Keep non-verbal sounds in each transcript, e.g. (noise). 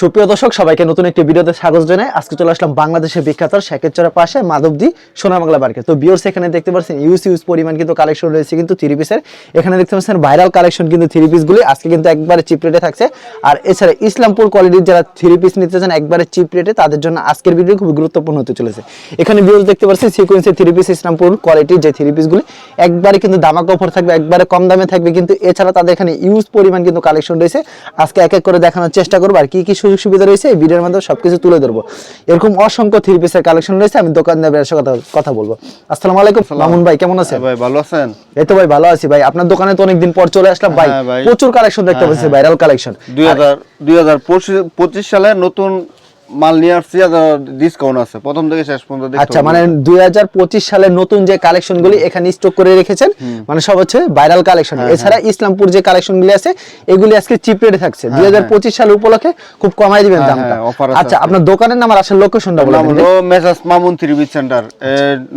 সুপ্রিয় দর্শক, সবাইকে নতুন একটি ভিডিওতে স্বাগত জানাই। আজকে চলে আসলাম বাংলাদেশের বিখ্যাত শেখেরচরের পাশে মাধবদী সোনা বাংলা মার্কেট তো বিয়র্স এখানে দেখতে পাচ্ছেন ইউজ ইউজ পরিমাণ কিন্তু কালেকশন রয়েছে কিন্তু থ্রি পিসের এখানে দেখতে পাচ্ছেন ভাইরাল কালেকশন কিন্তু থ্রি পিসগুলি আজকে কিন্তু একবারে চিপ রেটে থাকছে। আর এছাড়া ইসলামপুর কোয়ালিটির যারা থ্রি পিস নিতে চান, একবারে চিপ রেটে তাদের জন্য আজকের ভিডিও খুব গুরুত্বপূর্ণ হতে চলেছে। এখানে বিয়র্স দেখতে পাচ্ছেন সিকোয়েন্সের থ্রি পিস ইসলামপুর কোয়ালিটির যে থ্রি পিসগুলি একবারে কিন্তু দামাক অফার থাকবে, একবারে কম দামে থাকবে কিন্তু এছাড়া তাদের এখানে ইউজ পরিমাণ কিন্তু কালেকশন রয়েছে। আজকে এক এক করে দেখানোর চেষ্টা করব, আর কি কি সুযোগ সুবিধা রয়েছে এই ভিডিওর মাধ্যমে সবকিছু তুলে ধরবো। এরকম অসংখ্য থ্রি পিসের কালেকশন রয়েছে আমি দোকানদারের সাথে কথা কথা বলব। আসসালামু আলাইকুম মামুন ভাই কেমন আছেন? ভাই ভালো আছেন? এই তো ভাই ভালো আছি ভাই। আপনার দোকানে তো অনেকদিন পর চলে আসলাম ভাই। হ্যাঁ প্রচুর কালেকশন দেখতে হ্যাঁ, পাচ্ছি ভাইরাল কালেকশন দুই হাজার দুই হাজার পঁচিশ সালে নতুন মাল নিয়ে আসছি ডিসকাউন্ট আছে। প্রথম থেকে শেষ পর্যন্ত আচ্ছা মানে দুই সালের নতুন যে কালেকশন এখানে স্টক করে রেখেছেন মানে সব হচ্ছে ভাইরাল কালেকশন হ্যাঁ, এছাড়া ইসলামপুর যে কালেকশন আছে এগুলি আজকে চিপ রেটে থাকছে। দুই সাল উপলক্ষে খুব কমাই দিবেন হ্যাঁ, দামটা। হ্যাঁ, আচ্ছা আপনার দোকানের নাম আর আসল লোকেশনটা মামুন থ্রিবিট সেন্টার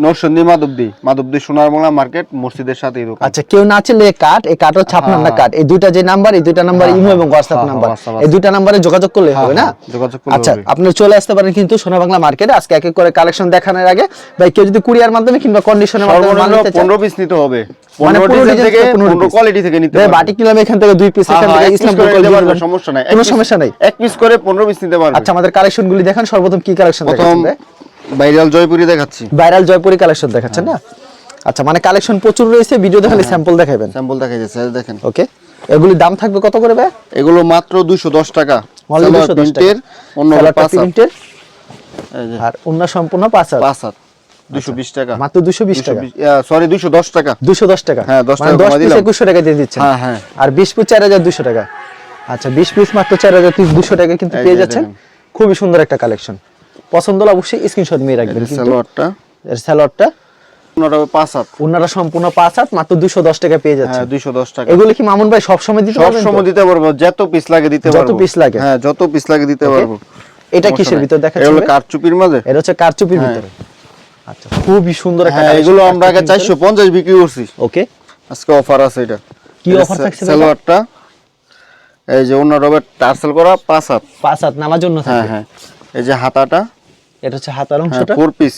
নরসন্দী মাধবদী। মাধবদী সোনারমোলা মার্কেট মসজিদের দোকান। আচ্ছা কেউ না চাইলে এই কার্ড এই কার্ড হচ্ছে আপনার না কার্ড এই দুইটা যে নাম্বার এই দুইটা নাম্বার ইমো এবং হোয়াটসঅ্যাপ হ্যাঁ, নাম্বার এই দুইটা নাম্বারে যোগাযোগ করলে হবে না? হ্যাঁ, যোগাযোগ করলে আচ্ছা হবে। আপনি চলে আসতে পারেন কিন্তু সোনা বাংলা মার্কেটে। আজকে এক এক করে কালেকশন দেখানোর আগে ভাই কেউ যদি কুরিয়ার মাধ্যমে কিংবা কন্ডিশনের মাধ্যমে নিতে চান পনেরো পিস নিতে হবে। মানে পনেরো পনেরো ডিজাইন থেকে থেকে পনেরো পনেরো piece। কোয়ালিটি থেকে নিতে। বাটিক নিলাম এখান থেকে দুই পিস হ্যাঁ, এখান হ্যাঁ, থেকে নিতে quality সমস্যা নাই। কোনো সমস্যা নাই? এক পিস করে পনেরো পিস নিতে পারবেন আচ্ছা আমাদের কালেকশন গুলি দেখান সর্বপ্রথম কি কালেকশন দেখাচ্ছেন ভাইরাল জয়পুরি দেখাচ্ছি। ভাইরাল জয়পুরি কালেকশন দেখাচ্ছেন না? আচ্ছা মানে কালেকশন প্রচুর রয়েছে ভিডিওতে খালি স্যাম্পল দেখাবেন। স্যাম্পল যাচ্ছে দেখেন। ওকে এগুলি দাম থাকবে কত করে ভাই? এগুলো মাত্র দুশো দশ টাকা Only সালোয়ার 210 টাকা। আর অন্য সম্পূর্ণ পাঁচ পাঁচ হাত। দুশো বিশ টাকা। মাত্র দুশো বিশ টাকা। সরি দুশো দশ টাকা। দুশো দশ টাকা। হ্যাঁ, 10 মানে টাকা দশ পিস দিলাম। একুশশো টাকা দিয়ে দিচ্ছেন। হ্যাঁ, হ্যাঁ। আর বিশ পিস চার হাজার দুশো টাকা। আচ্ছা বিশ পিস মাত্র চার হাজার দুশো টাকা কিন্তু পেয়ে যাচ্ছেন। খুবই সুন্দর একটা কালেকশন পছন্দ হলে অবশ্যই স্ক্রিনশট নিয়ে রাখবেন সালোয়ারটা এর স্যালোয়ারটা ওনাটা পাঁচ হাত। ওনারা সম্পূর্ণ পাঁচ হাত মাত্র দুশো দশ টাকা পেয়ে যাচ্ছে। হ্যাঁ দুশো দশ টাকা। এগুলো কি মামুন ভাই সবসময় দিতে সব পারবেন দিতে পারব যত পিস লাগে দিতে যত পারব। লাগে? হ্যাঁ যত পিস লাগে দিতে পারব। এটা কিসের ভিতর দেখা এগুলো কারচুপির মাঝে। এটা হচ্ছে কারচুপির হ্যাঁ। ভিতরে। আচ্ছা খুবই সুন্দর একটা এগুলো আমরা আগে কারচুপির চারশো পঞ্চাশ বিক্রি করছি। ওকে আজকে অফার আছে এটা। কি থাকছে সালোয়ারটা। এই যে অন্য রবের টার্সেল করা পাঁচ হাত। পাঁচ হাত নামার জন্য হ্যাঁ হ্যাঁ। এই যে হাতাটা। এটা হচ্ছে হাতার অংশটা। ফোর পিস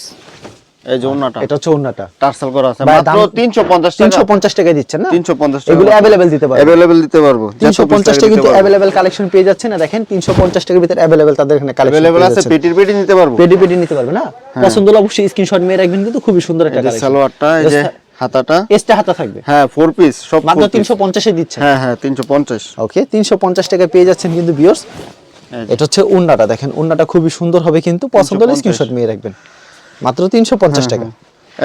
এই যে অন্যটা এটা হচ্ছে ওন্নাটা টার্সেল করা আছে। মাত্র দাম- তিনশো পঞ্চাশ টাকা। তিনশো পঞ্চাশ টাকায় দিচ্ছেন না? তিনশো পঞ্চাশ টাকা এগুলো অ্যাভেলেবেল দিতে পারবেন অ্যাভেলেবেল দিতে পারব। তিনশো পঞ্চাশ টাকা কিন্তু অ্যাভেলেবেল কালেকশন পেয়ে যাচ্ছে না দেখেন তিনশো পঞ্চাশ টাকার ভিতরে অ্যাভেলেবেল তাদের এখানে কালেকশন অ্যাভেলেবেল আছে পেটির পেটি নিতে পারব। পেডি পেডি নিতে পারবে না? পছন্দ হলে অবশ্যই স্ক্রিনশট মেয়ে রাখবেন কিন্তু খুবই সুন্দর একটা কালেকশন সালোয়ারটা এই যে হাতাটা। এসটা হাতা থাকবে। হ্যাঁ ফোর পিস সব মাত্র four piece। তিনশো পঞ্চাশে দিচ্ছে হ্যাঁ হ্যাঁ তিনশো পঞ্চাশ। ওকে তিনশো পঞ্চাশ টাকায় পেয়ে যাচ্ছেন কিন্তু যে। এটা হচ্ছে উন্নাটা দেখেন উন্নাটা খুবই সুন্দর হবে কিন্তু পছন্দ হলে 350 স্ক্রিনশট মেয়ে রাখবেন। মাত্র তিনশো পঞ্চাশ টাকা।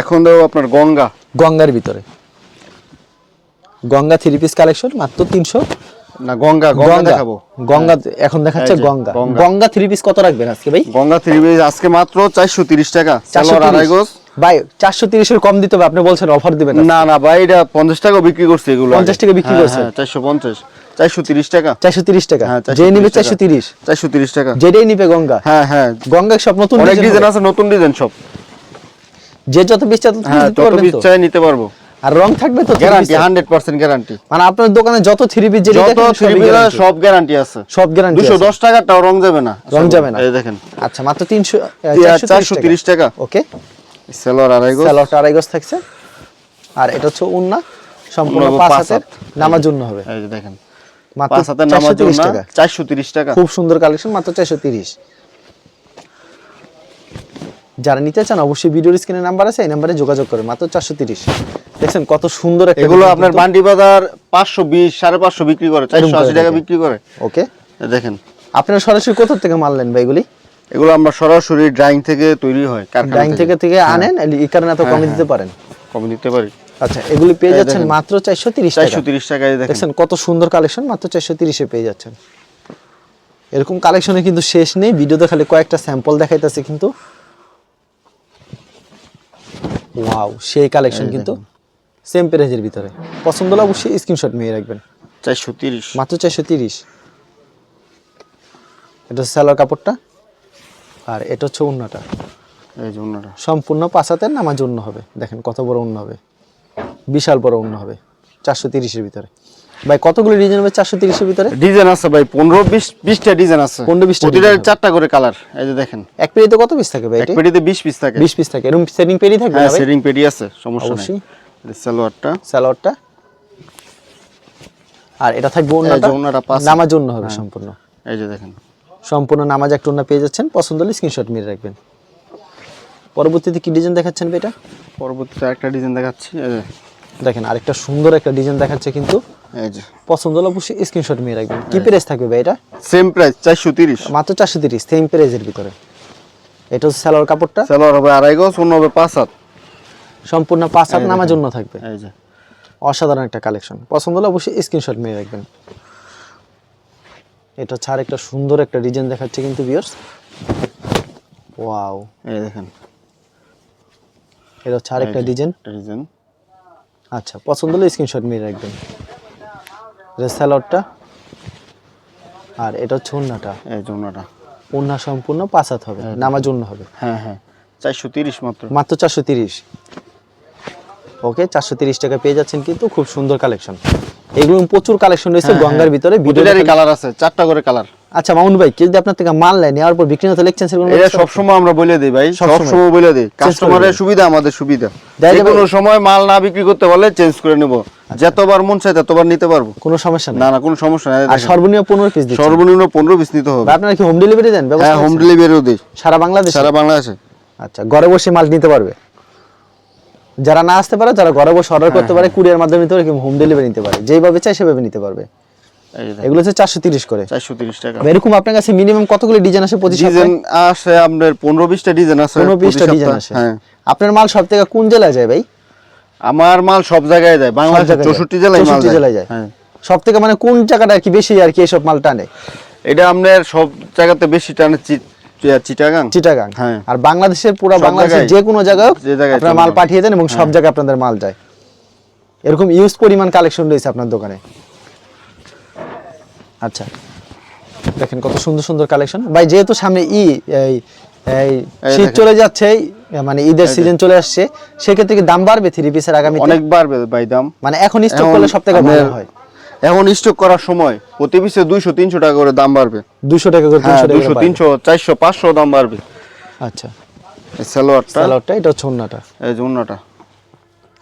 এখন দেবো আপনার গঙ্গা। গঙ্গার ভিতরে। গঙ্গা থ্রি পিস কালেকশন মাত্র তিনশো। না গঙ্গা গঙ্গা দেখাবো। গঙ্গা এখন দেখাচ্ছে গঙ্গা। গঙ্গা। থ্রি পিস কত রাখবেন আজকে ভাই? গঙ্গা থ্রি পিস আজকে মাত্র চারশো তিরিশ টাকা। চারশো আড়াই গোজ। ভাই চারশো তিরিশের কম দিতে হবে আপনি বলছেন অফার দিবেন না। না ভাই এটা পঞ্চাশ টাকা বিক্রি করছে এগুলো 50 টাকা বিক্রি করছে? চারশো পঞ্চাশ। চারশো তিরিশ টাকা। চারশো তিরিশ টাকা? হ্যাঁ, যে নিবে চারশো তিরিশ? চারশো তিরিশ টাকা। যেটাই নিবে গঙ্গা। হ্যাঁ হ্যাঁ। গঙ্গা সব নতুন অনেক ডিজাইন আছে নতুন ডিজাইন সব। যে যত পিস তত হ্যাঁ পিস চাই নিতে পারব। আর রং থাকবে তো গ্যারান্টি piece-এর? হান্ড্রেড পার্সেন্ট গ্যারান্টি মানে আপনার দোকানে যত থ্রি পিস যেটা যত থ্রি পিস সব গ্যারান্টি আছে। সব গ্যারান্টি দুশো দশ টাকাটাও রং যাবে না। রং যাবে না। এই দেখেন। আচ্ছা মাত্র তিনশো চারশো তিরিশ টাকা। ওকে আড়াই গোজ। আড়াই গজ থাকছে। আর এটা হচ্ছে উন্না সম্পূর্ণ পাঁচ হাতের হাত। নামার জন্য হবে। এই যে দেখেন মাত্র পাঁচ হাতের চারশো নামার তিরিশ জন্য টাকা। খুব সুন্দর কালেকশন মাত্র চারশো তিরিশ। যারা নিতে চান অবশ্যই ভিডিওর স্ক্রিনে নাম্বার আছে এই নাম্বারে যোগাযোগ করে মাত্র চারশো তিরিশ। দেখছেন কত সুন্দর একটা এগুলো আপনার। বান্ডি বাজার পাঁচশো বিশ সাড়ে পাঁচশো বিক্রি করে চারশো করে আশি টাকা বিক্রি করে। ওকে দেখেন। আপনারা সরাসরি কোথা থেকে মারলেন ভাই এগুলি? এগুলো আমরা সরাসরি ড্রাইং থেকে তৈরি হয় ডাইং থেকে। থেকে আনেন এই কারণে এত কমে দিতে পারেন। কমে দিতে পারি। আচ্ছা এগুলি পেয়ে যাচ্ছেন মাত্র চারশো তিরিশ চারশো টাকা তিরিশ টাকায় দেখেন। দেখছেন কত সুন্দর কালেকশন মাত্র চারশো তিরিশে পেয়ে যাচ্ছেন। এরকম কালেকশনে কিন্তু শেষ নেই ভিডিওতে খালি কয়েকটা স্যাম্পল দেখাইতেছে কিন্তু। ওয়াও সেই কালেকশন কিন্তু সেম প্রাইজের ভিতরে। পছন্দ হলে অবশ্যই স্ক্রিনশট নিয়ে রাখবেন। চারশো তিরিশ। মাত্র চারশো তিরিশ। এটা সালোয়ার কাপড়টা। আর এটা হচ্ছে উন্নাটা এই যে অন্যটা সম্পূর্ণ পাঁচাতের নামার জন্য হবে। দেখেন কত বড় উন্ন হবে। বিশাল বড় উন্ন হবে চারশো তিরিশের ভিতরে। ভাই কতগুলো ডিজাইন হবে চারশো তিরিশের ভিতরে? ডিজাইন আছে ভাই পনেরো বিশ বিশটা ডিজাইন আছে। 15 20 টা প্রতিটা চারটা করে কালার এই যে দেখেন। এক পেরিতে কত পিস থাকে ভাই এক পেটিতে বিশ পিস থাকে। বিশ পিস থাকে। এরকম সেটিং পেরি থাকবে হ্যাঁ সেটিং পেটি আছে সমস্যা নেই। সালোয়ারটা। স্যালোয়ারটা আর এটা থাকবে। নামাজ জন্য হবে সম্পূর্ণ। এই যে দেখেন। সম্পূর্ণ নামাজ একটা ওন্না পেয়ে যাচ্ছেন। পছন্দ হলে স্ক্রিনশট মেরে রাখবেন। পরবর্তীতে কি ডিজাইন দেখাচ্ছেন এটা পরবর্তীতে একটা ডিজাইন দেখাচ্ছি দেখেন আরেকটা সুন্দর একটা ডিজাইন দেখাচ্ছে কিন্তু। এই যে। পছন্দ হলে অবশ্যই স্ক্রিনশট মেরে রাখবেন। কি প্রাইস থাকবে ভাই এটা সেম প্রাইস চারশো তিরিশ। মাত্র চারশো তিরিশ সেম প্রাইজের ভিতরে। এটা হচ্ছে সালোয়ার কাপড়টা। সালোয়ার হবে আড়াই গজ অন্য হবে পাঁচ হাত। সম্পূর্ণ পাঁচ হাত নামার জন্য থাকবে। এই যে। অসাধারণ একটা কালেকশন পছন্দ হলে অবশ্যই স্ক্রিনশট মেরে রাখবেন। এটা ছাড় একটা সুন্দর একটা ডিজাইন দেখাচ্ছে কিন্তু বিয়ার্স ওয়াও এই দেখেন। এটা ছাড় একটা ডিজাইন। ডিজাইন। আচ্ছা পছন্দ হলে স্ক্রিনশট মেরে রাখবেন। এটা স্যালাডটা আর এটা হচ্ছে ওন্নাটা এই যে ওনাটা ওন্না সম্পূর্ণ পাঁচ হাত হবে নামার জন্য হবে। হ্যাঁ হ্যাঁ। চারশো তিরিশ মাত্র। মাত্র চারশো তিরিশ। ওকে চারশো তিরিশ টাকা পেয়ে যাচ্ছেন কিন্তু খুব সুন্দর কালেকশন এগুলো প্রচুর কালেকশন রয়েছে গঙ্গার ভিতরে ভিডিও প্রতিটারই কালার আছে চারটা করে কালার আচ্ছা মামুন ভাই কেউ যদি আপনার থেকে মাল নেয় নেওয়ার পর বিক্রি হতে লিখছেন সেরকম এটা সবসময় আমরা বলে দিই ভাই সবসময়। সবসময় বলে দিই। কাস্টমারের সুবিধা আমাদের সুবিধা। যে কোনো সময় মাল না বিক্রি করতে পারলে চেঞ্জ করে নেব। যতবার মন চাই ততবার নিতে পারব। কোনো সমস্যা নেই। না না কোনো সমস্যা নাই। আর সর্বনিম্ন পনেরো পিস দিচ্ছেন সর্বনিম্ন পনেরো পিস নিতে হবে। আপনারা কি হোম ডেলিভারি দেন? ব্যবস্থা হ্যাঁ হোম? ডেলিভারিও দিই। সারা বাংলাদেশ? সারা বাংলাদেশে। আচ্ছা ঘরে বসে মাল নিতে পারবে? যারা না আসতে পারে যারা ঘরে বসে অর্ডার করতে পারে কুরিয়ার মাধ্যমে নিতে পারে কিংবা হোম ডেলিভারি নিতে পারে। যেভাবে চাই সেভাবে নিতে পারবে। এগুলো হচ্ছে চারশো তিরিশ করে। চারশো তিরিশ টাকা। এরকম আপনার কাছে মিনিমাম কতগুলো ডিজাইন আসে প্রতি ডিজাইন আসে আপনার পনেরো বিশটা ডিজাইন আছে পনেরো বিশটা ডিজাইন। আসে। হ্যাঁ। আপনার মাল সব থেকে কোন জেলায় যায় ভাই? আমার মাল সব জায়গায় যায়। বাংলাদেশের চৌষট্টি জেলায় মাল 64 জেলায় যায়। হ্যাঁ। সব থেকে মানে কোন জায়গাটা আর কি বেশি আর কি এসব মাল টানে? এটা আপনার সব জায়গাতে বেশি টানে চিটাগাং? চিটাগাং। হ্যাঁ। আর বাংলাদেশের পুরো বাংলাদেশের যে কোনো জায়গায় আপনারা মাল পাঠিয়ে দেন এবং সব জায়গায় আপনাদের মাল যায়। এরকম ইউজ পরিমাণ কালেকশন রয়েছে আপনার দোকানে। আচ্ছা। দেখেন কত সুন্দর সুন্দর কালেকশন ভাই যেহেতু সামনে ই এই এই শীত চলে যাচ্ছে মানে ঈদের সিজন চলে আসছে সেক্ষেত্রে কি দাম বাড়বে থ্রি পিসের আগামী অনেক বাড়বে ভাই দাম। মানে এখন স্টক করলে সব থেকে ভালো হয়। এখন স্টক করার সময় প্রতি পিসে দুইশো তিনশো টাকা করে দাম বাড়বে। দুশো টাকা করে হ্যাঁ তিনশো দুইশো তিনশো চারশো পাঁচশো দাম বাড়বে। আচ্ছা। এই সালোয়ারটা। এটা হচ্ছে ওন্নাটা। এই যে অন্যটা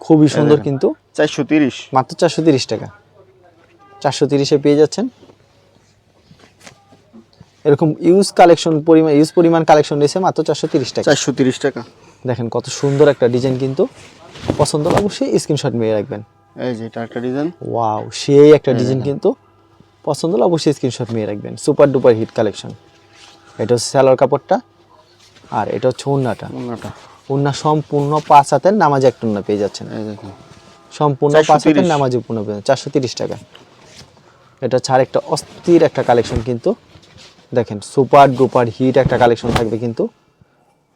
খুবই সুন্দর কিন্তু। চারশো তিরিশ। মাত্র চারশো তিরিশ টাকা। চারশো তিরিশে পেয়ে যাচ্ছেন। এরকম ইউজ কালেকশন পরিমাণ ইউজ পরিমাণ কালেকশন রয়েছে মাত্র চারশো তিরিশ টাকা। চারশো তিরিশ টাকা। দেখেন কত সুন্দর একটা ডিজাইন কিন্তু। পছন্দ অবশ্যই স্ক্রিনশট মেরে রাখবেন। এই যে এটা একটা ডিজাইন ওয়াও সেই একটা ডিজাইন কিন্তু পছন্দ হলে অবশ্যই স্ক্রিনশট মেরে রাখবেন। সুপার ডুপার হিট কালেকশন এটা হচ্ছে স্যালোয়ার কাপড়টা আর এটা হচ্ছে উন্নাটা। উন্না সম্পূর্ণ পাঁচ হাতের নামাজে একটা উন্না পেয়ে যাচ্ছেন। সম্পূর্ণ পাঁচ হাতের নামাজি পূর্ণ চারশো তিরিশ টাকা। এটা ছাড় একটা অস্থির একটা কালেকশন কিন্তু। দেখেন সুপার ডুপার হিট একটা কালেকশন থাকবে কিন্তু।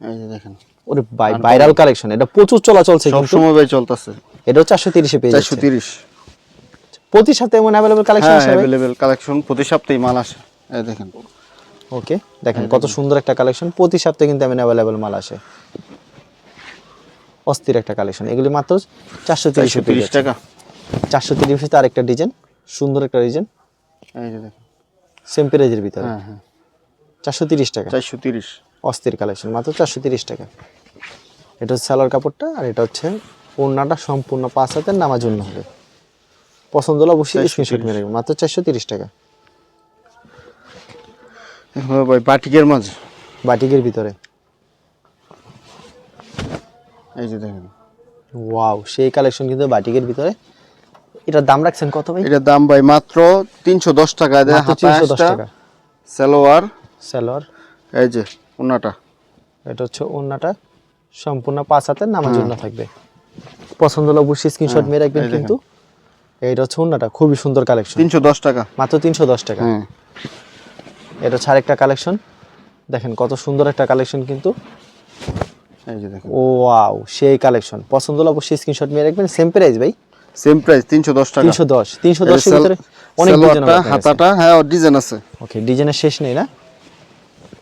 এই যে দেখেন। ওরে ভাইরাল কালেকশন এটা প্রচুর চলা চলছে সব সময় চলতেছে। এটাও চারশো তিরিশে পেয়ে চারশো তিরিশ। প্রতি সপ্তাহে এমন অ্যাভেলেবল কালেকশন হ্যাঁ অ্যাভেলেবেল কালেকশন প্রতি সপ্তাহে মাল আসে। দেখেন। ওকে দেখেন কত সুন্দর একটা কালেকশন প্রতি সপ্তাহে কিন্তু এমন অ্যাভেলেবল মাল আসে। অস্থির একটা কালেকশন এগুলি মাত্র চারশো তিরিশে তিরিশ টাকা। চারশো তিরিশে তার একটা ডিজাইন সুন্দর একটা ডিজাইন সেম প্রাইজের ভিতরে। হ্যাঁ হ্যাঁ। চারশো তিরিশ টাকা। চারশো তিরিশ। অস্থির কালেকশন মাত্র চারশো তিরিশ টাকা। এটা হচ্ছে সালোয়ার কাপড়টা আর এটা হচ্ছে ওড়নাটা সম্পূর্ণ পাঁচ হাতের নামার জন্য হবে। পছন্দ হলে অবশ্যই স্ক্রিনশট মেরে। মাত্র চারশো তিরিশ টাকা। ভাই বাটিকের বাটিকের ভিতরে। এই যে দেখেন। ওয়াও সেই কালেকশন কিন্তু বাটিকের ভিতরে। এটার দাম রাখছেন কত ভাই? এটার দাম ভাই মাত্র তিনশো দশ টাকা। তিনশো দশ টাকা। সালোয়ার। সালোয়ার। এই যে ওনাটা এটা হচ্ছে ওড়নাটা সম্পূর্ণ পাঁচ হাতের নামার জন্য থাকবে। পছন্দ হলে অবশ্যই স্ক্রিনশট মেরে রাখবেন কিন্তু। এইটা হচ্ছে ওড়নাটা খুবই সুন্দর কালেকশন তিনশো দশ টাকা। মাত্র তিনশো দশ টাকা। হ্যাঁ। এটা ছাড় একটা কালেকশন দেখেন কত সুন্দর একটা কালেকশন কিন্তু। এই যে দেখেন। ও ওয়াও সেই কালেকশন পছন্দ হলে অবশ্যই স্ক্রিনশট মেরে রাখবেন। সেম প্রাইস ভাই। সেম প্রাইস তিনশো দশ টাকা। তিনশো দশ তিনশো এই দশের সাল- ভিতরে অনেক ডিজাইন সালোয়ারটা হাতাটা হ্যাঁ ডিজাইন আছে। ওকে ডিজাইনের শেষ নেই না?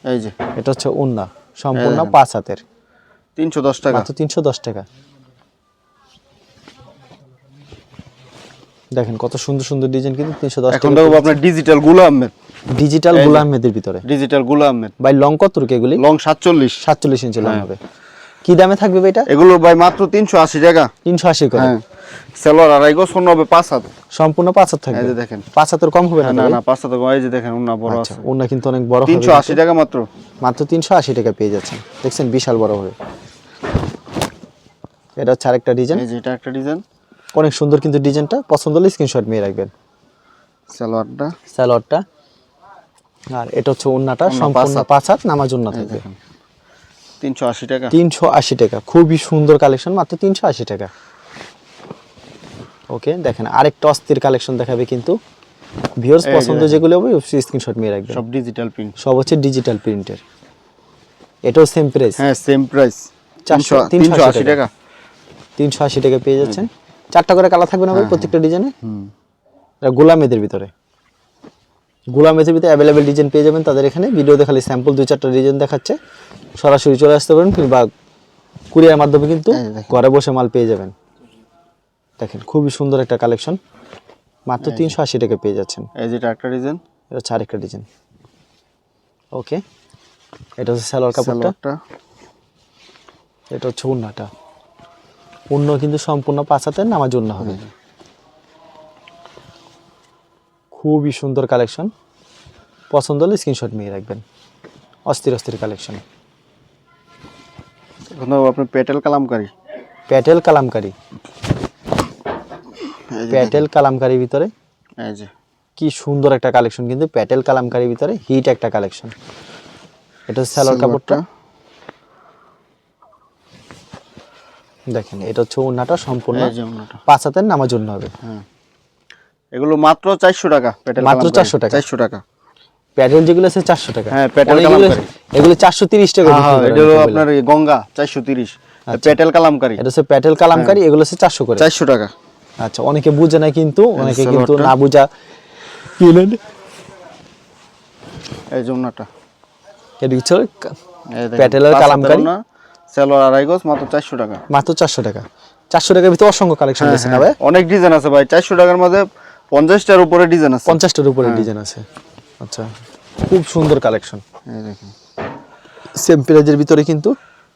এই যে। এটা হচ্ছে উন্না সম্পূর্ণ হ্যাঁ। পাঁচ হাতের। তিনশো দশ টাকা। মাত্র তিনশো দশ টাকা। দেখেন কত সুন্দর সুন্দর ডিজাইন কিন্তু তিনশো দশ এখন দেখব আপনার ডিজিটালগুলো আহমেদ। ডিজিটাল। গোলাম আহমেদের ভিতরে। ডিজিটালগুলো আহমেদ। ভাই লং কত রুকে এগুলি? লং সাতচল্লিশ। সাতচল্লিশ ইঞ্চি লং হ্যাঁ। হবে। কি দামে থাকবে ভাই এটা? এগুলো ভাই মাত্র তিনশো আশি টাকা। তিনশো আশি করে। হ্যাঁ। সেলোয়ার আড়াই গো শূন্য হবে পাঁচ হাত। সম্পূর্ণ পাঁচ হাত থাকবে। এই যে দেখেন। পাঁচ হাতের কম হবে না না তো না পাঁচ হাত এই যে দেখেন উন্না বড় আছে। আচ্ছা ওনা কিন্তু অনেক বড় তিনশো আশি টাকা মাত্র। মাত্র তিনশো আশি টাকা পেয়ে যাচ্ছেন। দেখছেন বিশাল বড় হবে। এটা হচ্ছে আরেকটা ডিজাইন এই যে এটা একটা ডিজাইন অনেক সুন্দর কিন্তু ডিজাইনটা। পছন্দ হলে স্ক্রিনশট নিয়ে রাখবেন। সালোয়ারটা। স্যালোয়ারটা আর এটা হচ্ছে ওন্না সম্পূর্ণ পাঁচ হাত। নামাজ এই থাকবে। তিনশো আশি টাকা। তিনশো আশি টাকা। খুবই সুন্দর কালেকশন মাত্র তিনশো আশি টাকা। ওকে দেখেন আরেকটা অস্থির কালেকশন দেখাবে কিন্তু। ভিউয়ার্স পছন্দ যেগুলো হবে স্ক্রিনশট নিয়ে রাখবেন। সব ডিজিটাল প্রিন্ট সব হচ্ছে ডিজিটাল প্রিন্টের এটাও সেম প্রাইস হ্যাঁ সেম প্রাইস চারশো- তিনশো তিনশো তিনশো আশি আশি টাকা। তিনশো আশি টাকা পেয়ে যাচ্ছেন। চারটা করে কালার থাকবে না হ্যাঁ, ভাই প্রত্যেকটা ডিজাইনে? হুম। এটা গোলামেদের ভিতরে। গোলামেদের ভিতরে অ্যাভেলেবেল ডিজাইন পেয়ে যাবেন তাদের এখানে। ভিডিওতে খালি স্যাম্পল দুই চারটা ডিজাইন দেখাচ্ছে। সরাসরি চলে আসতে পারেন কিংবা কুরিয়ার মাধ্যমে কিন্তু ঘরে বসে মাল পেয়ে যাবেন। দেখেন খুবই সুন্দর একটা কালেকশন মাত্র তিনশো আশি টাকা পেয়ে যাচ্ছেন। এই যেটা একটা ডিজাইন এটা হচ্ছে আরেকটা ডিজাইন ওকে এটা হচ্ছে সালোয়ার কাপড়টা। এটা হচ্ছে উন্নাটা উন্ন কিন্তু সম্পূর্ণ পাঁচাতে নামার জন্য হবে। খুবই সুন্দর কালেকশন। পছন্দ হলে স্ক্রিনশট নিয়ে রাখবেন। অস্থির অস্থির কালেকশন। এখন আপনার পেটেল কালামকারি। প্যাটেল কালামকারি। প্যাটেল কালামকারির ভিতরে কি সুন্দর একটা কালেকশন কিন্তু প্যাটেল কালামকারির ভিতরে হিট একটা কালেকশন। এটা হচ্ছে কাপড়টা। দেখেন এটা হচ্ছে উন্নাটা সম্পূর্ণ ওনাটা। পাঁচ হাতের নামার জন্য হবে। হ্যাঁ। এগুলো মাত্র চারশো টাকা মাত্র 400 টাকা? চারশো টাকা। প্যাটেল যেগুলো আছে চারশো টাকা। হ্যাঁ, প্যাটেল কালামকারী। এগুলো চারশো তিরিশ টাকা এটা। আপনার গঙ্গা চারশো তিরিশ। পেটেল কালামকারি এটা হচ্ছে প্যাটেল কালামকারি এগুলো হচ্ছে চারশো করে। চারশো টাকা। আচ্ছা অনেকে বুঝে না কিন্তু অনেকে কিন্তু না বুঝা কিনেন এই জমনাটা এটা হচ্ছে প্যাটেলের কালামকারী? সেলোয়ার আড়াই গজ মাত্র চারশো টাকা। মাত্র চারশো টাকা। চারশো টাকার ভিতরে অসংখ্য কালেকশন হ্যাঁ, দিয়েছে না হ্যাঁ, ভাই অনেক ডিজাইন আছে ভাই। চারশো টাকার মধ্যে পঞ্চাশটার উপরে ডিজাইন আছে। পঞ্চাশটার উপরে ডিজাইন আছে। আচ্ছা খুব সুন্দর কালেকশন সেম প্রাইজের ভিতরে কিন্তু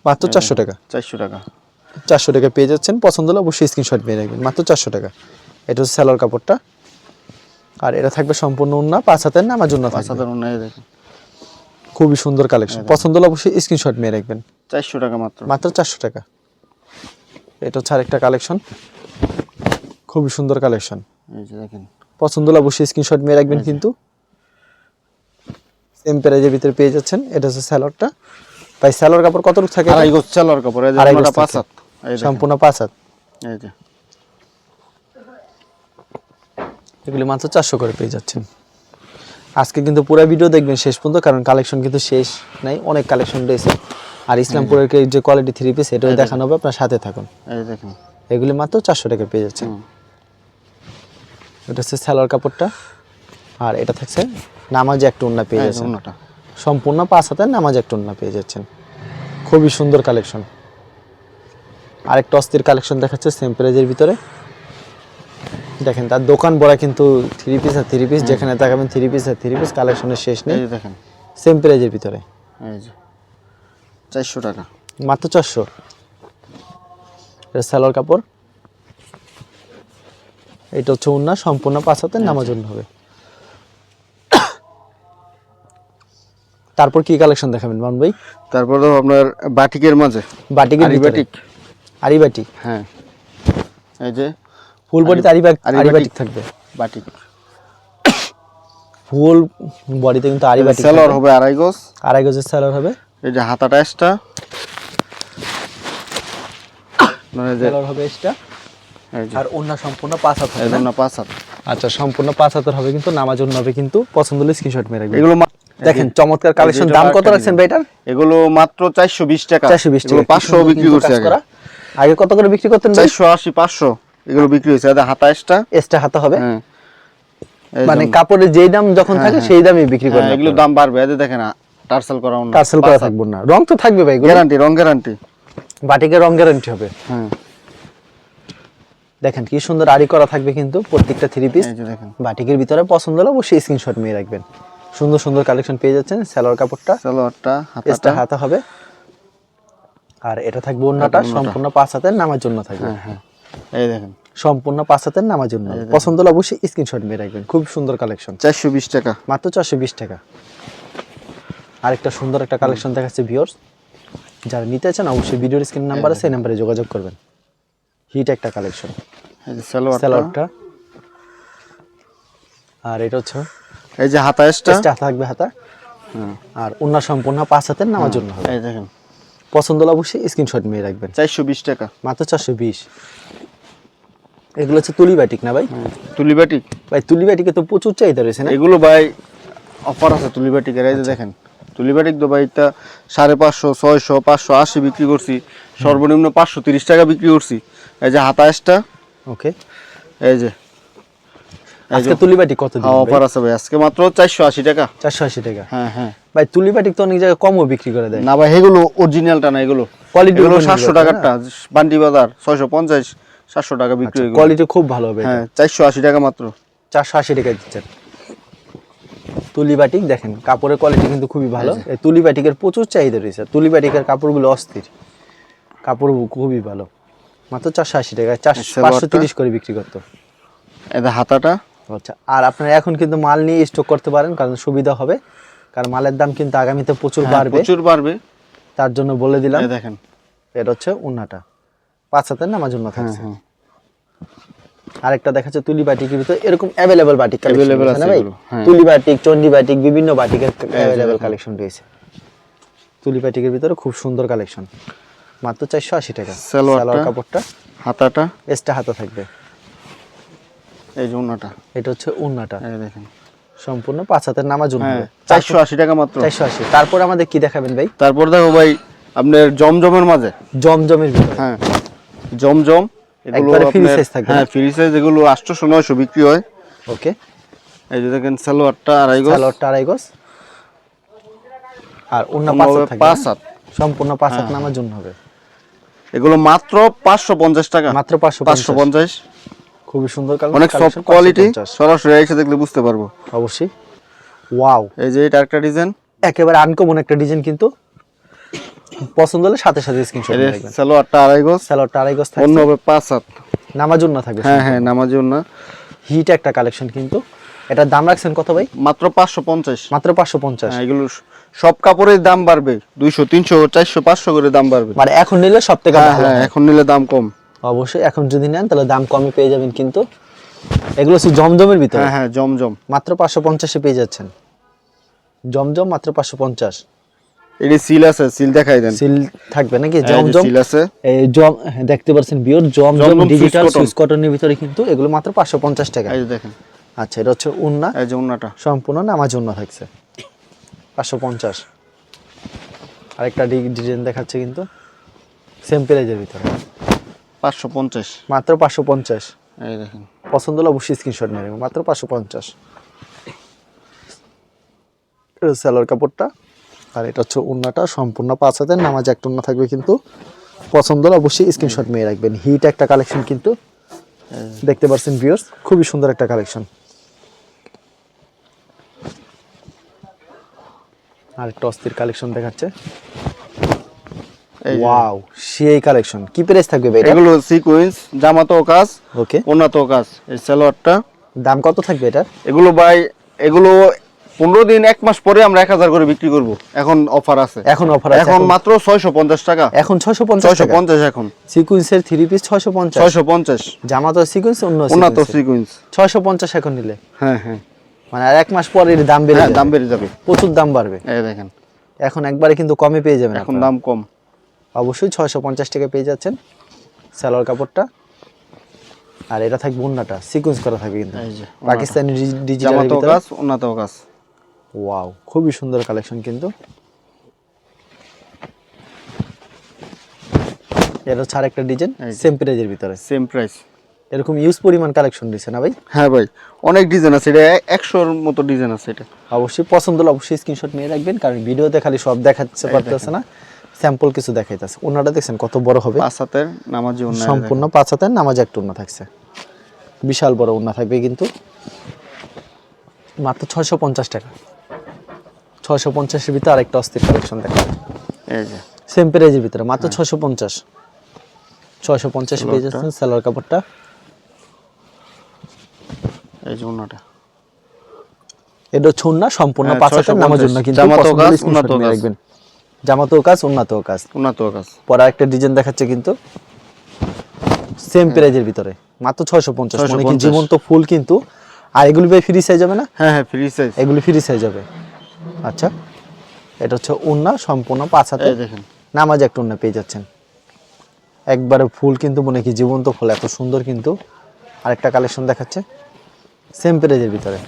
মাত্র চারশো টাকা। চারশো টাকা। চারশো টাকা পেয়ে যাচ্ছেন। পছন্দ হলে অবশ্যই স্ক্রিনশট নিয়ে রাখবেন। মাত্র চারশো টাকা। এটা হচ্ছে স্যালোয়ার কাপড়টা। আর এটা থাকবে সম্পূর্ণ উন্না পাঁচ হাতের না আমার জন্য থাকবে? সাধারণ এই দেখেন। খুবই সুন্দর কালেকশন পছন্দ হলে অবশ্যই স্ক্রিনশট নিয়ে রাখবেন। চারশো টাকা মাত্র। মাত্র চারশো টাকা। এটা হচ্ছে আরেকটা কালেকশন খুবই সুন্দর কালেকশন এই যে দেখেন। পছন্দ হলে অবশ্যই স্ক্রিনশট নিয়ে রাখবেন কিন্তু। সেম প্রাইজের ভিতরে পেয়ে যাচ্ছেন। এটা হচ্ছে স্যালোয়ারটা ভাই স্যালোয়ার কাপড় কতটুকু থাকে? আড়াই গজ সেলোয়ার কাপড়। এই যে আড়াই গজ পাঁচ হাত। সম্পূর্ণ পাঁচ হাত। এই যে। এগুলি মাত্র চারশো করে পেয়ে যাচ্ছেন। আজকে কিন্তু পুরো ভিডিও দেখবেন শেষ পর্যন্ত কারণ কালেকশন কিন্তু শেষ নাই অনেক কালেকশন রয়েছে। আর ইসলামপুরের যে কোয়ালিটি থ্রি পিস এটাও দেখানো। হবে আপনার সাথে থাকুন। এগুলি মাত্র চারশো টাকা পেয়ে যাচ্ছেন হুম। এটা হচ্ছে সালোয়ার কাপড়টা আর এটা থাকছে নামাজে একটা উন্না পেয়ে এই যে যাচ্ছেন। ওনাটা সম্পূর্ণ পাঁচ হাতের নামাজ একটা উন্না পেয়ে যাচ্ছেন। খুবই সুন্দর কালেকশন আরেকটা অস্থির কালেকশন দেখাচ্ছে সেম প্রাইজের ভিতরে। দেখেন তার দোকান বড়া কিন্তু থ্রি পিস আর থ্রি পিস যেখানে তাকাবেন থ্রি পিস আর থ্রি পিস কালেকশনের শেষ নেই। দেখেন। সেম প্রাইজের ভিতরে। চারশো টাকা। মাত্র চারশো। এটা সালোয়ার কাপড়। এটা হচ্ছে উন্না সম্পূর্ণ পাঁচ হাতের নামাজ উন্না হবে। তারপর কি কালেকশন দেখাবেন মান ভাই? তারপর আপনার বাটিকের মাঝে। বাটিকের বাটিক আরি বাটি হ্যাঁ। এই যে ফুল বডিতে আরি বাটি আরি আরি বাটিক। বাটিক থাকবে। বাটিক ফুল বডিতে কিন্তু আরি বাটি সেলোয়ার হবে আড়াই গজ। আড়াই গজের সালোয়ার হবে। এই যে হাতাটা এক্সট্রা (coughs) মানে যে সালোয়ার হবে এটা আর সম্পূর্ণ পাঁচ হাত হবে? পাঁচ হাত। আচ্ছা সম্পূর্ণ পাঁচ হাতের হবে কিন্তু নামাজ জন্য হবে কিন্তু পছন্দ হলে স্ক্রিনশট মেরে রাখবেন। এগুলো দেখেন চমৎকার কালেকশন দাম কত রাখছেন। ভাই এটার? এগুলো মাত্র চারশো বিশ টাকা। চারশো বিশ এগুলো টাকা পাঁচশো বিক্রি করছে আগে। আগে কত করে বিক্রি করতেন ভাই? চারশো আশি পাঁচশো। এগুলো বিক্রি হয়েছে। এটা হাতা এক্সট্রা এক্সট্রা হাতে হবে। হ্যাঁ। মানে। কাপড়ের যেই দাম যখন থাকে সেই দামই বিক্রি হ্যাঁ, করেন এগুলো দাম বাড়বে। এদের দেখেন টার্সেল করা অন্য। টার্সেল করা থাকবে না। রং তো থাকবে ভাই গ্যারান্টি রং গ্যারান্টি। বাটিকের রং গ্যারান্টি হবে। হ্যাঁ। দেখেন কি সুন্দর আড়ি করা থাকবে কিন্তু প্রত্যেকটা থ্রি পিস এই যে দেখেন। বাটিকের ভিতরে পছন্দ হলে অবশ্যই স্ক্রিনশট নিয়ে রাখবেন। সুন্দর সুন্দর কালেকশন পেয়ে যাচ্ছেন সালোয়ার কাপড়টা। সালোয়ারটা হাতাটা। হাতা হবে। আর এটা থাকবে অন্যটা। সম্পূর্ণ পাঁচ হাতের নামার জন্য থাকবে। হ্যাঁ হ্যাঁ। এই দেখেন। সম্পূর্ণ পাঁচ হাতের নামার জন্য পছন্দ হলে অবশ্যই স্ক্রিনশট নিয়ে রাখবেন। খুব সুন্দর কালেকশন চারশো বিশ টাকা। মাত্র চারশো বিশ টাকা। আরেকটা সুন্দর একটা কালেকশন দেখাচ্ছে ভিওর্স যারা নিতে চান অবশ্যই ভিডিওর স্ক্রিন নাম্বার আছে এই নাম্বারে যোগাযোগ করবেন। হিট একটা কালেকশন স্যালোয়ারটা আর এটা হচ্ছে এই যে হাতা এসটা চেষ্টা থাকবে হাতা। হ্যাঁ। আর অন্য সম্পূর্ণ পাঁচ হাতের নামার জন্য হবে। এই দেখেন। পছন্দ হলে অবশ্যই স্ক্রিনশট নিয়ে রাখবেন। চারশো বিশ টাকা। মাত্র চারশো বিশ। এগুলো হচ্ছে তুলি বাটিক না ভাই? তুলি বাটি ভাই তুলি বাটিকে তো প্রচুর চাহিদা রয়েছে না? এগুলো ভাই অফার আছে তুলি বাটিকের এই যে দেখেন তুলি বাটিক তো ভাই এটা সাড়ে পাঁচশো ছয়শো পাঁচশো আশি বিক্রি করছি সর্বনিম্ন পাঁচশো তিরিশ টাকা বিক্রি করছি। এই যে হাতা এসটা ওকে। এই যে আজকে তুলি বাটিক কত দিন অফার আছে ভাই আজকে মাত্র চারশো আশি টাকা। চারশো আশি টাকা? হ্যাঁ হ্যাঁ। ভাই তুলি বাটিক তো অনেক জায়গায় কমও বিক্রি করে দেয়। না ভাই এগুলো অরিজিনালটা না এগুলো। কোয়ালিটি এগুলো উপর নির্ভর সাতশো করে, টাকারটা বান্ডি বাজার ছয়শো পঞ্চাশ। সাতশো টাকা বিক্রি কোয়ালিটি খুব ভালো হবে হ্যাঁ চারশো আশি টাকা মাত্র। চারশো আশি টাকা দিচ্ছেন। তুলি বাটিক দেখেন কাপড়ের কোয়ালিটি কিন্তু খুবই ভালো। তুলি বাটিকের প্রচুর চাহিদা রয়েছে। তুলি বাটিকের কাপড়গুলো অস্থির। কাপড় খুবই ভালো। মাত্র চারশো আশি টাকা চারশো সালোয়ারটা? পাঁচশো তিরিশ করে বিক্রি করতো। এটা হাতাটা? আচ্ছা আর আপনারা এখন কিন্তু মাল নিয়ে স্টক করতে পারেন কারণ সুবিধা হবে। কারণ মালের দাম কিন্তু আগামীতে প্রচুর হ্যাঁ, বাড়বে। প্রচুর বাড়বে। তার জন্য বলে দিলাম দেখেন। এটা হচ্ছে উন্নাটা। পাঁচ হাতের নামার জন্য থাকছে। হ্যাঁ। আরেকটা দেখাচ্ছে তুলি বাটিকের ভিতরে এরকম অ্যাভেলেবল বাটিক কালেকশন Available আছে ভাই? হ্যাঁ। তুলি বাটিক চন্ডি বাটিক বিভিন্ন বাটিকের অ্যাভেলেবল কালেকশন রয়েছে। তুলি বাটিকের ভিতরে খুব সুন্দর কালেকশন মাত্র চারশো আশি টাকা। সালোয়ার কাপড়টা। হাতাটা। এক্সট্রা হাতে থাকবে। এই যে ওনাটা এটা হচ্ছে উন্নাটা। এই দেখেন। সম্পূর্ণ পাঁচ হাতের নামার জন্য। হ্যাঁ চারশো আশি টাকা মাত্র। চারশো আশি। তারপর আমাদের কি দেখাবেন ভাই? তারপর দেখো ভাই আপনার জমজমের মাঝে। জমজমের ভিতরে। হ্যাঁ। জমজম এগুলো free আপনার- size হ্যাঁ ফ্রি সাইজ এগুলো আটশোশো নয়শো বিক্রি হয়। ওকে এই যে দেখেন সালোয়ারটা আড়াই গজ। সালোয়ারটা আড়াই গজ। আর অন্য পাঁচ হাত থাকবে পাঁচ হাত। সম্পূর্ণ পাঁচ হাত নামার জন্য হবে। এগুলো মাত্র পাঁচশো পঞ্চাশ টাকা। মাত্র পাঁচশো পাঁচশো পঞ্চাশ। খুবই সুন্দর কালার অনেক সফট কোয়ালিটি সরাসরি এসে দেখলে বুঝতে পারব। অবশ্যই। ওয়াও এই যে এটা একটা ডিজাইন একেবারে আনকমন একটা ডিজাইন কিন্তু। পছন্দ হলে সাথে সাথে স্ক্রিনশট রাখবেন সালোয়ারটা আড়াই গজ সালোয়ারটা আড়াই গজ থাকবে হবে পাঁচ হাত। নামার জন্য থাকবে হ্যাঁ হ্যাঁ নামাজি না হিট একটা কালেকশন কিন্তু। এটার দাম রাখছেন কত ভাই? মাত্র পাঁচশো পঞ্চাশ। মাত্র পাঁচশো পঞ্চাশ। হ্যাঁ এগুলো সব কাপড়ের দাম বাড়বে। দুইশো তিনশো চারশো পাঁচশো করে দাম বাড়বে। মানে এখন নিলে সব থেকে হ্যাঁ ভালো হ্যাঁ এখন নিলে দাম কম। অবশ্যই এখন যদি নেন তাহলে দাম কমে পেয়ে যাবেন কিন্তু। এগুলো হচ্ছে জমজমের ভিতরে। হ্যাঁ হ্যাঁ জমজম। মাত্র পাঁচশো পঞ্চাশে পেয়ে যাচ্ছেন। জমজম মাত্র পাঁচশো পঞ্চাশ। এটি সিল আছে সিল দেখাই দেন। সিল থাকবে নাকি? জমজম সিল আছে। এই জম হ্যাঁ, দেখতে পাচ্ছেন বিওর জমজম ডিজিটাল। সুইস কটনের ভিতরে কিন্তু এগুলো মাত্র পাঁচশো পঞ্চাশ টাকা। এই দেখেন। আচ্ছা এটা হচ্ছে উন্না। এই যে ওনাটা সম্পূর্ণ নামার জন্য থাকছে? পাঁচশো পঞ্চাশ। আরেকটা ডিজাইন দেখাচ্ছে কিন্তু। সেম প্রাইজের ভিতরে। পাঁচশো পঞ্চাশ। মাত্র পাঁচশো পঞ্চাশ। এই দেখেন। পছন্দ হলে অবশ্যই স্ক্রিনশট নেবেন। মাত্র পাঁচশো পঞ্চাশ। স্যালোয়ার কাপড়টা। আর এটা হচ্ছে উন্নাটা সম্পূর্ণ পাঁচ হাতের নামাজ একটা উন্না থাকবে কিন্তু পছন্দ হলে অবশ্যই স্ক্রিনশট নিয়ে রাখবেন। হিট একটা কালেকশন কিন্তু দেখতে পাচ্ছেন ভিউয়ার্স খুবই সুন্দর একটা কালেকশন আর একটা অস্থির কালেকশন দেখাচ্ছে। ওয়াও সেই কালেকশন কি প্রাইস থাকবে ভাই এগুলো সিকোয়েন্স জামাতেও কাজ ওকে ওনাতেও কাজ। এই সালোয়ারটা। দাম কত থাকবে এটা? এগুলো ভাই এগুলো পনেরো দিন এক মাস পরে আমরা এক হাজার করে বিক্রি করব। এখন অফার আছে। এখন অফার আছে এখন মাত্র ছয়শো পঞ্চাশ টাকা। এখন ছয়শো পঞ্চাশ ছয়শো পঞ্চাশ এখন। সিকুয়েন্সের থ্রি পিস ছয়শো পঞ্চাশ। ছয়শো পঞ্চাশ। জামা তো সিকুয়েন্স অন্য ওনাত সিকোয়েন্স ছয়শো পঞ্চাশ এখন নিলে। হ্যাঁ হ্যাঁ। মানে আর এক মাস পরে দাম বেড়ে হ্যাঁ দাম বেড়ে যাবে। প্রচুর দাম বাড়বে। এই দেখেন। এখন একবারে কিন্তু কমে পেয়ে যাবেন এখন দাম কম। অবশ্যই ছয়শো পঞ্চাশ টাকা পেয়ে যাচ্ছেন। সালোয়ার কাপড়টা। আর এটা থাকবে উন্নাটা। সিকুয়েন্স করা থাকবে কিন্তু। পাকিস্তানি ডিজিটাল কাজ কাজ ওয়াও খুবই সুন্দর কালেকশন কিন্তু। এটা হচ্ছে আরেকটা ডিজাইন সেম প্রাইজের ভিতরে। সেম প্রাইস এরকম ইউজ পরিমাণ কালেকশন দিচ্ছে না ভাই? হ্যাঁ ভাই অনেক ডিজাইন আছে এটা একশোর মতো ডিজাইন আছে এটা। অবশ্যই পছন্দ হলে অবশ্যই স্ক্রিনশট নিয়ে রাখবেন কারণ ভিডিওতে খালি সব দেখাচ্ছে পারতেছে না। স্যাম্পল কিছু দেখাইতেছে। ওনাটা দেখছেন কত বড় হবে? পাঁচ হাতের নামাজি অন্য সম্পূর্ণ পাঁচ হাতের নামাজ একটা উন্না থাকছে। বিশাল বড় উন্না থাকবে কিন্তু। মাত্র ছয়শো পঞ্চাশ টাকা। ছয়শো পঞ্চাশের ভিতরে আরেকটা অস্থির কালেকশন সেম প্রাইজের ভিতরে মাত্র হ্যাঁ। ছয়শো পঞ্চাশ। ছয়শো পঞ্চাশ পেয়ে যাচ্ছেন সালোয়ার কাপড়টা। এই যে এটা হচ্ছে সম্পূর্ণ হ্যাঁ, পাঁচ হাতের নামাজ উন্না কিন্তু পছন্দ কাজ, নিয়ে কাজ। রাখবেন। জামাতেও কাজ উন্নাতেও কাজ। উন্নত কাজ। পরে একটা ডিজাইন দেখাচ্ছে কিন্তু। সেম প্রাইজের ভিতরে মাত্র ছয়শো পঞ্চাশ। মানে জীবন্ত ফুল কিন্তু। আর এগুলি ভাই ফ্রি সাইজ যাবে না? হ্যাঁ হ্যাঁ ফ্রি সাইজ এগুলি ফ্রি সাইজ যাবে আচ্ছা। এটা হচ্ছে উন্না সম্পূর্ণ পাঁচ হাতে। এই দেখেন। নামাজ একটা উন্না পেয়ে যাচ্ছেন। একবারে ফুল কিন্তু মনে কি জীবন্ত ফুল এত সুন্দর কিন্তু। আরেকটা কালেকশন দেখাচ্ছে। সেম প্রাইজের ভিতরে।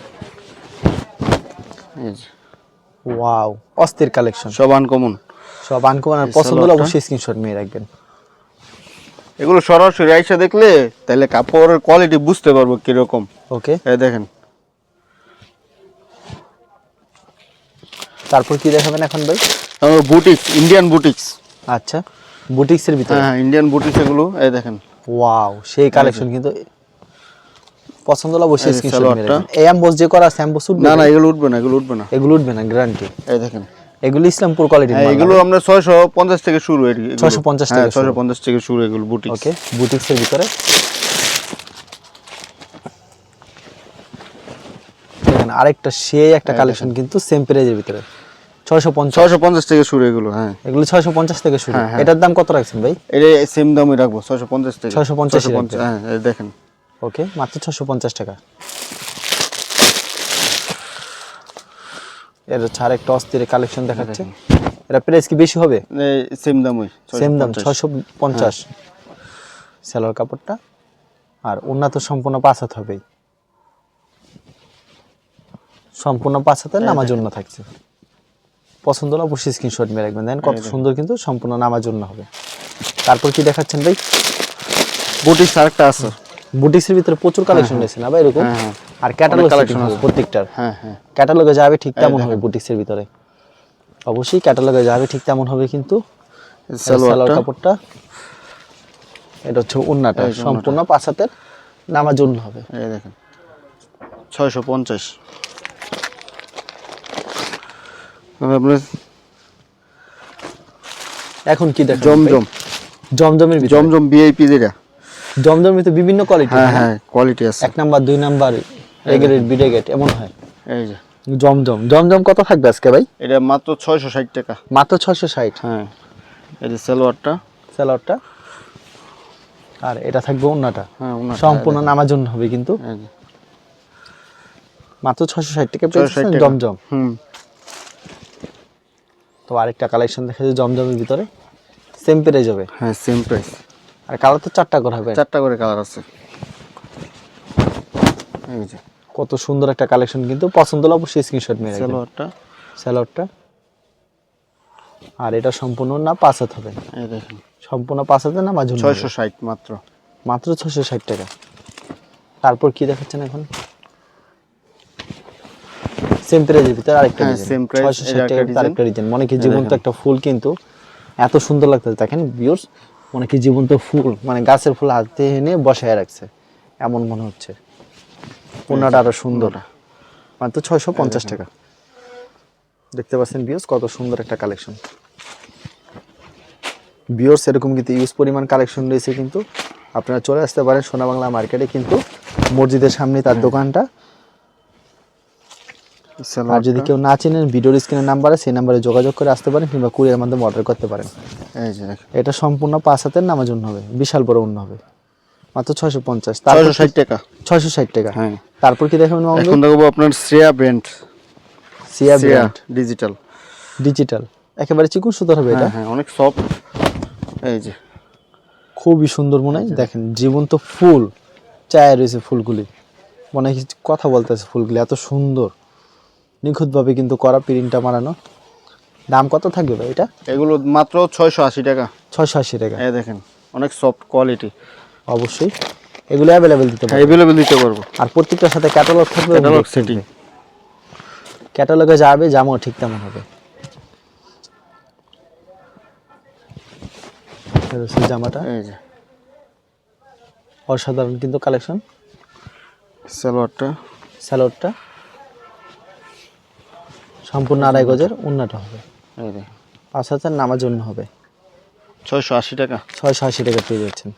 ওয়াও অস্থির কালেকশন সব আনকমন সব আনকমন আর পছন্দ হলে অবশ্যই স্ক্রিনশট নিয়ে রাখবেন। এগুলো সরাসরি আইসা দেখলে তাহলে কাপড়ের কোয়ালিটি বুঝতে পারব কীরকম। ওকে এই দেখেন। তারপর কি দেখাবেন এখন ভাই? বুটিক্স ইন্ডিয়ান বুটিক্স আচ্ছা বুটিক্সের ভিতরে? হ্যাঁ ইন্ডিয়ান বুটিক্স এগুলো এই দেখেন। ওয়াও সেই কালেকশন কিন্তু পছন্দ হলে যে স্ক্রিনশট। রাখবেন এই অ্যাম্বস যে করা স্যাম্বস উঠবে না না এগুলো উঠবে না এগুলো উঠবে না। এগুলো উঠবে না গ্যারান্টি এই দেখেন। এগুলো ইসলামপুর কোয়ালিটির হ্যাঁ এগুলো আমরা ছয়শো পঞ্চাশ থেকে শুরু এর- এগুলো। 650 হ্যাঁ, থেকে শুরু। 650 থেকে শুরু এগুলো বুটিক্স ওকে বুটিক্সের ভিতরে। দেখেন আরেকটা সেই একটা কালেকশন কিন্তু সেম প্রাইজের ভিতরে। ছয়শো পঞ্চাশ। ছয়শো পঞ্চাশ থেকে শুরু এগুলো হ্যাঁ। এগুলো ছয়শো পঞ্চাশ থেকে শুরু। হ্যাঁ, হ্যাঁ। এটার দাম কত রাখছেন ভাই? এটা সেম দামই রাখব ছয়শো পঞ্চাশ থেকে। 650 ই 650 হ্যাঁ দেখেন। ওকে মাত্র ছশো পঞ্চাশ টাকা। এর হচ্ছে আরেকটা অস্থির কালেকশন দেখাচ্ছে। এটা প্রাইস কি বেশি হবে? সেম দাম 650 ছয়শো পঞ্চাশ। সালোয়ার কাপড়টা। আর উন্নত সম্পূর্ণ পাঁচ হাত হবেই। সম্পূর্ণ পাঁচ হাতের নামার জন্য থাকছে। পছন্দ হলে অবশ্যই স্ক্রিনশট মেরে রাখবেন। দেখেন কত সুন্দর কিন্তু সম্পূর্ণ নামার জন্য হবে। তারপর কি দেখাচ্ছেন ভাই? বুটিক্স আরেকটা আছে। বুটিক্সের ভিতরে প্রচুর কালেকশন রয়েছে না ভাই এরকম? হ্যাঁ, হ্যাঁ। আর ক্যাটালগ কালেকশন আছে আছে। প্রত্যেকটার। হ্যাঁ হ্যাঁ। ক্যাটালগে যাবে ঠিক তেমন হবে বুটিক্সের ভিতরে। অবশ্যই ক্যাটালগে যাবে ঠিক তেমন হবে কিন্তু সালোয়ার কাপড়টা। এটা হচ্ছে উন্নাটা সম্পূর্ণ পাঁচ হাতের নামার জন্য হবে। এই দেখেন। ছয়শো পঞ্চাশ। আপনার এখন কি দেখ জমজম। জমজমের ভিতরে? জমজম বিআইপি যেটা। জমজমের ভিতরে বিভিন্ন কোয়ালিটি হ্যাঁ হ্যাঁ কোয়ালিটি আছে। এক নাম্বার দুই number A grade B grade এমন হয়। এই যে। জমজম। জমজম কত থাকবে আজকে ভাই? এটা মাত্র ছয়শো ষাট টাকা। মাত্র ছয়শো ষাট? হ্যাঁ। এই যে সালোয়ারটা। স্যালোয়ারটা আর এটা থাকবে উন্নাটা হ্যাঁ সম্পূর্ণ নামার জন্য হবে কিন্তু। মাত্র ছয়শো ষাট টাকা 660 পেয়েছেন। জমজম? হুম। তো আরেকটা কালেকশন দেখা যায় জমজমের ভিতরে। সেম প্রাইস হবে। হ্যাঁ সেম প্রাইস আর কালার তো চারটা করে হবে। চারটা করে কালার আছে। কত সুন্দর একটা কালেকশন কিন্তু পছন্দ হলে অবশ্যই স্ক্রিনশট মেরে রাখবেন। সালোয়ারটা স্যালোয়ারটা আর এটা সম্পূর্ণ না পাঁচ হাত হবে। এই দেখেন। সম্পূর্ণ পাঁচ হাতে না মাঝে ছয়শো ষাট মাত্র। মাত্র ছশো ষাট টাকা। তারপর কি দেখাচ্ছেন এখন? সেম প্রাইজের ভিতরে আরেকটা হ্যাঁ, ডিজাইন price, ছয়শো এই আরেকটা টাকার ভিতরে আরেকটা ডিজাইন মনে কি জীবন্ত একটা ফুল কিন্তু এত সুন্দর লাগতেছে। দেখেন ভিউর্স মনে কি জীবন্ত ফুল মানে গাছের ফুল হাতে এনে বসায় রাখছে এমন মনে হচ্ছে। আরও সুন্দর। মাত্র ছয়শো পঞ্চাশ টাকা। দেখতে পাচ্ছেন ভিউস কত সুন্দর একটা কালেকশন ভিউর্স এরকম কিন্তু ইউজ পরিমাণ কালেকশন রয়েছে কিন্তু আপনারা চলে আসতে পারেন সোনা বাংলা মার্কেটে কিন্তু মসজিদের সামনে তার দোকানটা। আর যদি কেউ না চেনেন ভিডিওর স্ক্রিনের নাম্বারে সেই নাম্বারে যোগাযোগ করে আসতে পারেন কিংবা কুরিয়ার মাধ্যমে অর্ডার করতে পারেন। এই যে এটা সম্পূর্ণ পাঁচ হাতের নামাজ জন্য হবে বিশাল বড় অন্য হবে। মাত্র ছয়শো পঞ্চাশ। ছয়শো ষাট টাকা। ছয়শো ষাট টাকা। হ্যাঁ। তারপর কি দেখাবেন এখন দেখব আপনার Shreya brand. Shreya brand. Digital digital একেবারে চিকুন সুতোর হবে এটা। হ্যাঁ হ্যাঁ অনেক সফট এই যে। খুবই সুন্দর মনে হয়। দেখেন জীবন্ত ফুল। চায় রয়েছে ফুলগুলি। মনে হয় কথা বলতেছে ফুলগুলি। এত সুন্দর। নিখুঁতভাবে কিন্তু করা প্রিন্টটা মারানো দাম কত থাকবে ভাই এটা? এগুলো মাত্র ছয়শো আশি টাকা। ছয়শো আশি টাকা। এই দেখেন অনেক সফট কোয়ালিটি অবশ্যই। এগুলো অ্যাভেলেবেল দিতে পারবে। অ্যাভেলেবেল দিতে পারব। আর প্রত্যেকটার সাথে ক্যাটালগ থাকবে ক্যাটালগ সেটিং ক্যাটালগে যাবে জামও ঠিক তেমন হবে। জামাটা। এই যে। অসাধারণ কিন্তু কালেকশন সালোয়ারটা। স্যালোডটা সম্পূর্ণ আড়াই গজের উন্নাটা হবে। পাঁচ হাজার নামার জন্য হবে। ছয়শো আশি টাকা। ছয়শো আশি টাকা পেয়ে যাচ্ছেন।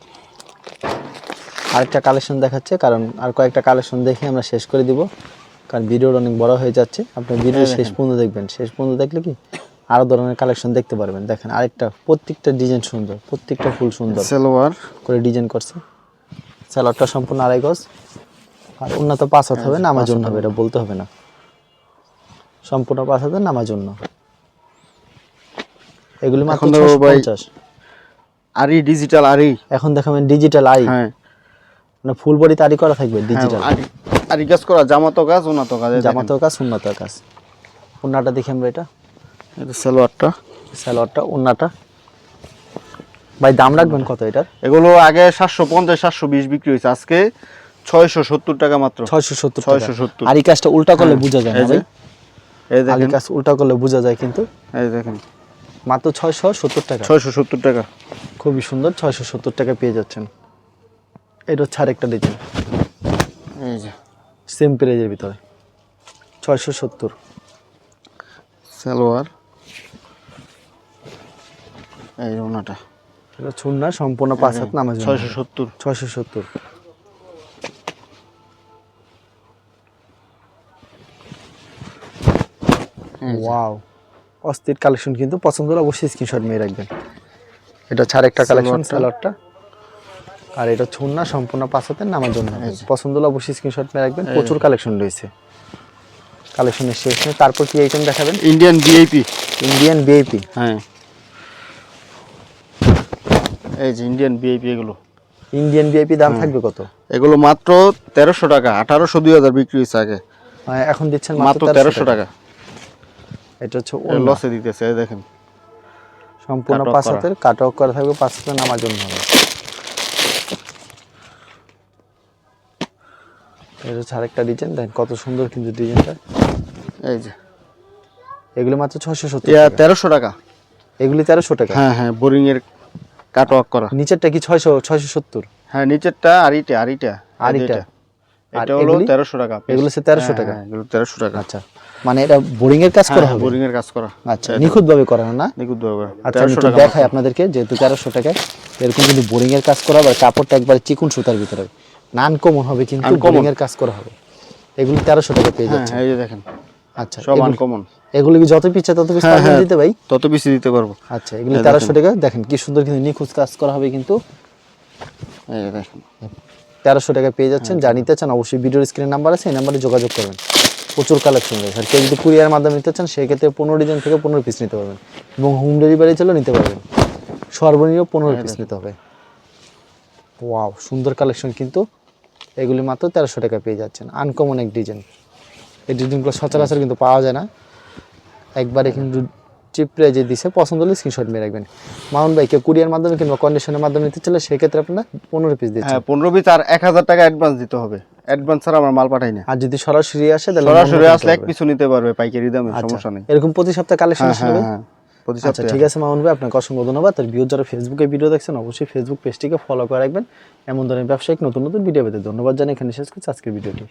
আরেকটা কালেকশন দেখাচ্ছে কারণ আর কয়েকটা কালেকশন দেখে আমরা শেষ করে দিব কারণ ভিডিওটা অনেক বড় হয়ে যাচ্ছে। আপনার ভিডিও শেষ পর্যন্ত দেখবেন। শেষ পর্যন্ত দেখলে কি আরও ধরনের কালেকশন দেখতে পারবেন। দেখেন আরেকটা প্রত্যেকটা ডিজাইন সুন্দর প্রত্যেকটা ফুল সুন্দর সালোয়ার। করে ডিজাইন করছে। স্যালাডটা সম্পূর্ণ আড়াই গজ। আর উন্নত পাঁচ হাত হবে নামার জন্য হবে। এটা বলতে হবে না। সম্পূর্ণ পাঁচ হাজার নামার জন্য। এগুলি মাত্র পঞ্চাশ। আরি ডিজিটাল আরি। এখন দেখাবেন ডিজিটাল আই। হ্যাঁ। মানে ফুল বডি তারি করা থাকবে ডিজিটাল হ্যাঁ, আরি- আরি কাজ করা জামাতো কাজ উন্নত কাজ এই দেখেন। কাজ উন্নত কাজ। উন্নাটা দেখি আমরা এটা। এটা সালোয়ারটা। স্যালোয়ারটা উন্নাটা। ভাই দাম রাখবেন কত এটার? এগুলো আগে সাতশো পঞ্চাশ সাতশো বিশ বিক্রি হয়েছে। আজকে ছয়শো সত্তর টাকা মাত্র। ছয়শো সত্তর 670 আর এই কাজটা উল্টা করলে বোঝা যায় ভাই। আলি কাজ উল্টা করলে বোঝা যায় কিন্তু। এই দেখেন। মাত্র ছয়শো সত্তর টাকা। ছয়শো সত্তর টাকা। খুবই সুন্দর ছয়শো সত্তর টাকা পেয়ে যাচ্ছেন। এটা হচ্ছে আরেকটা ডিজাইন এই যে। সেম প্রাইজের ভিতরে। ছয়শো সত্তর। সালোয়ার। এই ওনাটা। এটা ছুন্না সম্পূর্ণ পাঁচ হাত নামাজ ছয়শো সত্তর। ছয়শো সত্তর। ওয়াও অস্থির কালেকশন কিন্তু পছন্দ হলে অবশ্যই স্ক্রিনশট মেয়ে রাখবেন। এটা ছাড় একটা কালেকশন সালোয়ারটা। আর এটা ছুন্না সম্পূর্ণ পাঁচ হাতের নামার জন্য। পছন্দ হলে অবশ্যই স্ক্রিনশট মেয়ে রাখবেন। প্রচুর কালেকশন রয়েছে। কালেকশনের শেষ নেই। তারপর কি আইটেম দেখাবেন? ইন্ডিয়ান ভিআইপি ইন্ডিয়ান বিআইপি হ্যাঁ। এই যে ইন্ডিয়ান ভিআইপি এগুলো। ইন্ডিয়ান বিআইপি দাম থাকবে কত? এগুলো মাত্র তেরোশো টাকা। আঠারোশো দুই হাজার বিক্রি হয়েছে আগে। মানে এখন দিচ্ছেন মাত্র তেরোশো টাকা। এটা হচ্ছে। লসে দিতেছে দেখেন। সম্পূর্ণ পাঁচ হাতের কাট অফ করা থাকবে পাঁচ নামার জন্য। হবে এটা হচ্ছে আরেকটা ডিজাইন দেন কত সুন্দর কিন্তু ডিজাইনটা এই যে। এগুলো মাত্র ছয়শো সত্তর তেরোশো টাকা। এগুলি তেরোশো টাকা। হ্যাঁ হ্যাঁ বোরিং এর কাট ওয়ার্ক করা। নিচেরটা কি ছয়শো ছয়শো সত্তর? হ্যাঁ নিচেরটা আরিটা আরিটা আরিটা। আর এটা হলো তেরোশো টাকা এগুলো হচ্ছে 1300 হ্যাঁ, টাকা? হ্যাঁ, এগুলো তেরোশো টাকা। আচ্ছা। মানে এটা বোরিং এর কাজ করা হবে? বোরিং এর কাজ করা। আচ্ছা নিখুঁত ভাবে করানো না? নিখুঁত ভাবে আচ্ছা আমি একটু দেখাই আপনাদেরকে যেহেতু তেরোশো টাকায় এরকম কিন্তু বোরিং এর কাজ করা হবে কাপড়টা একবার চিকুন সুতার ভিতরে। নান কমন হবে কিন্তু বোরিং এর কাজ করা হবে। এগুলি তেরোশো টাকা পেয়ে হ্যাঁ যাচ্ছে। হ্যাঁ, এই যে দেখেন। আচ্ছা সব এগুলি- আনকমন এগুলো কি যত পিচ্ছে তত পিস হ্যাঁ, হ্যাঁ। দিতে ভাই? তত বেশি দিতে পারব। আচ্ছা এগুলো তেরোশো টাকা। দেখেন কি সুন্দর কিন্তু নিখুঁত কাজ করা হবে কিন্তু। এই দেখেন। তেরোশো টাকা পেয়ে যাচ্ছেন। হ্যাঁ। যা নিতে চান অবশ্যই ভিডিওর স্ক্রিনের নাম্বার আছে এই নাম্বারে যোগাযোগ করবেন। প্রচুর কালেকশন রয়েছে। আর কেউ যদি কুরিয়ার মাধ্যমে নিতে চান সেক্ষেত্রে পনেরো ডিজাইন থেকে পনেরো পিস নিতে পারবেন। এবং হোম ডেলিভারি চাইলেও নিতে পারবেন। সর্বনিম্ন পনেরো পিস নিতে হবে। ওয়াও সুন্দর কালেকশন কিন্তু। এগুলি মাত্র তেরোশো টাকা পেয়ে যাচ্ছেন। আনকমন এক ডিজাইন এই ডিজাইনগুলো সচরাচর কিন্তু পাওয়া যায় না। একবারে কিন্তু চিপ প্রাইজে দিছে পছন্দ হলে স্ক্রিনশট মেরে রাখবেন। মাউন্ট ভাই কেউ কুরিয়ার মাধ্যমে কিংবা কন্ডিশনের মাধ্যমে নিতে চাইলে সেক্ষেত্রে আপনার পনেরো পিস দিচ্ছে। হ্যাঁ পনেরো পিস আর এক হাজার টাকা অ্যাডভান্স দিতে হবে। অ্যাডভান্স ছাড়া আমার মাল পাঠাই না। আর যদি সরাসরি আসে তাহলে সরাসরি আসলে এক পিছু নিতে পারবে পাইকারি দামে আচ্ছা, সমস্যা নেই। এরকম প্রতি সপ্তাহে কালেকশন হ্যাঁ আসে হ্যাঁ হ্যাঁ। আচ্ছা ঠিক আছে মামুন ভাই আপনাকে অসংখ্য ধন্যবাদ। আর ভিউ যারা ফেসবুকে ভিডিও দেখছেন অবশ্যই ফেসবুক পেজটিকে ফলো করে রাখবেন। এমন ধরনের ব্যবসায়িক নতুন নতুন ভিডিও পেতে ধন্যবাদ জানাই। এখানে শেষ করছি আজকের ভিডিওটি